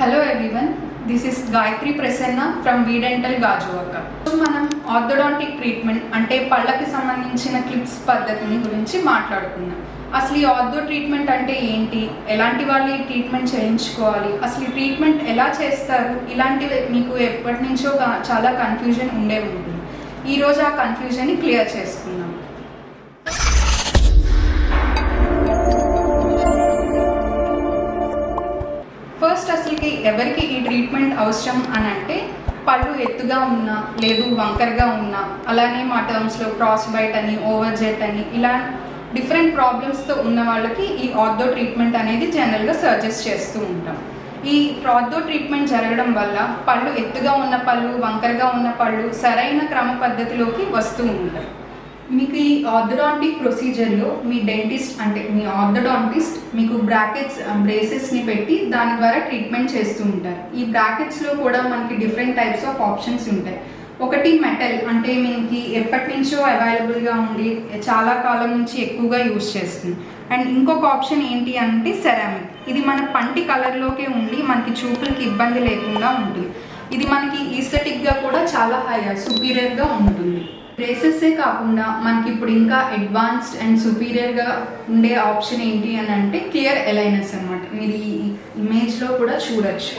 Hello everyone this is Gayatri Prasanna from V dental Gajuwaka so మనం orthodontic treatment అంటే పళ్ళకి సంబంధించిన clips పద్ధతిని గురించి మాట్లాడుకుందాం. అసలు ఈ ఆర్థో ట్రీట్మెంట్ అంటే ఏంటి? ఎలాంటి వాళ్ళు ఈ ట్రీట్మెంట్ చేయించుకోవాలి? అసలు ఈ ట్రీట్మెంట్ ఎలా చేస్తారు? ఇలాంటివి మీకు ఎప్పటి నుంచో చాలా కన్ఫ్యూజన్ ఉండే ఉంటుంది. ఈరోజు ఆ కన్ఫ్యూజన్ని క్లియర్ చేసుకుందాం. ఎవరికి ఈ ట్రీట్మెంట్ అవసరం అని అంటే పళ్ళు ఎత్తుగా ఉన్నా లేదు వంకరగా ఉన్నా అలానే మా టర్మ్స్లో క్రాస్ బైట్ అని ఓవర్ జెట్ అని ఇలా డిఫరెంట్ ప్రాబ్లమ్స్తో ఉన్న వాళ్ళకి ఈ ఆర్థో ట్రీట్మెంట్ అనేది జనరల్గా సజెస్ట్ చేస్తూ ఉంటాం. ఈ ఆర్థో ట్రీట్మెంట్ జరగడం వల్ల పళ్ళు ఎత్తుగా ఉన్న పళ్ళు వంకరగా ఉన్న పళ్ళు సరైన క్రమ పద్ధతిలోకి వస్తూ ఉంటాయి. మీకు ఈ ఆర్థడాంటిక్ ప్రొసీజర్లో మీ డెంటిస్ట్ అంటే మీ ఆర్థడాంటిస్ట్ మీకు బ్రాకెట్స్ బ్రేసెస్ని um, పెట్టి దాని ద్వారా ట్రీట్మెంట్ చేస్తూ ఉంటారు. ఈ బ్రాకెట్స్లో కూడా మనకి డిఫరెంట్ టైప్స్ ఆఫ్ ఆప్షన్స్ ఉంటాయి. ఒకటి మెటల్ అంటే మనకి ఎప్పటి నుంచో అవైలబుల్గా ఉండి చాలా కాలం నుంచి ఎక్కువగా యూస్ చేస్తుంది. అండ్ ఇంకొక ఆప్షన్ ఏంటి అంటే సెరామిక్ ఇది మన పంటి కలర్లోకే ఉండి మనకి చూపులకి ఇబ్బంది లేకుండా ఉంటుంది. ఇది మనకి ఈస్థెటిక్గా కూడా చాలా హై సుపీరియర్గా ఉంటుంది. బ్రేసెసే కాకుండా మనకి ఇప్పుడు ఇంకా అడ్వాన్స్డ్ అండ్ సుపీరియర్గా ఉండే ఆప్షన్ ఏంటి అని అంటే క్లియర్ ఎలైనర్స్ అనమాట మీరు ఈ ఇమేజ్లో కూడా చూడొచ్చు.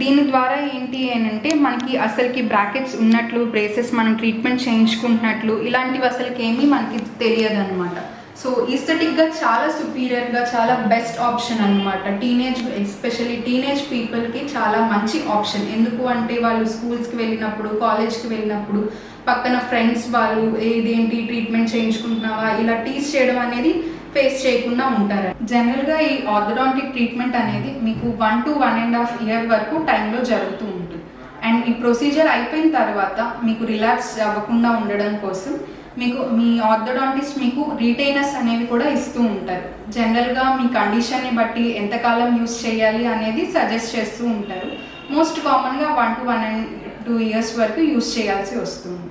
దీని ద్వారా ఏంటి అని అంటే మనకి అసలుకి బ్రాకెట్స్ ఉన్నట్లు బ్రేసెస్ మనం ట్రీట్మెంట్ చేయించుకుంటున్నట్లు ఇలాంటివి అసలుకి ఏమీ మనకి తెలియదు అనమాట సో ఈస్థెటిక్గా చాలా సుపీరియర్గా చాలా బెస్ట్ ఆప్షన్ అనమాట టీనేజ్ ఎస్పెషల్లీ టీనేజ్ పీపుల్కి చాలా మంచి ఆప్షన్ ఎందుకు అంటే వాళ్ళు స్కూల్స్కి వెళ్ళినప్పుడు కాలేజ్కి వెళ్ళినప్పుడు పక్కన ఫ్రెండ్స్ వాళ్ళు ఏదేంటి ట్రీట్మెంట్ చేయించుకుంటున్నావా ఇలా టీస్ చేయడం అనేది ఫేస్ చేయకుండా ఉంటారు. జనరల్గా ఈ ఆర్థోడాంటిక్ ట్రీట్మెంట్ అనేది మీకు one to one and half year వరకు టైంలో జరుగుతూ ఉంటుంది. అండ్ ఈ ప్రొసీజర్ అయిపోయిన తర్వాత మీకు రిలాక్స్ అవ్వకుండా ఉండడం కోసం మీకు మీ ఆర్థోడాంటిస్ట్ మీకు రీటైనర్స్ అనేవి కూడా ఇస్తూ ఉంటారు. జనరల్గా మీ కండిషన్ని బట్టి ఎంతకాలం యూస్ చేయాలి అనేది సజెస్ట్ చేస్తూ ఉంటారు. మోస్ట్ కామన్గా one to one and two years వరకు యూస్ చేయాల్సి వస్తుంది.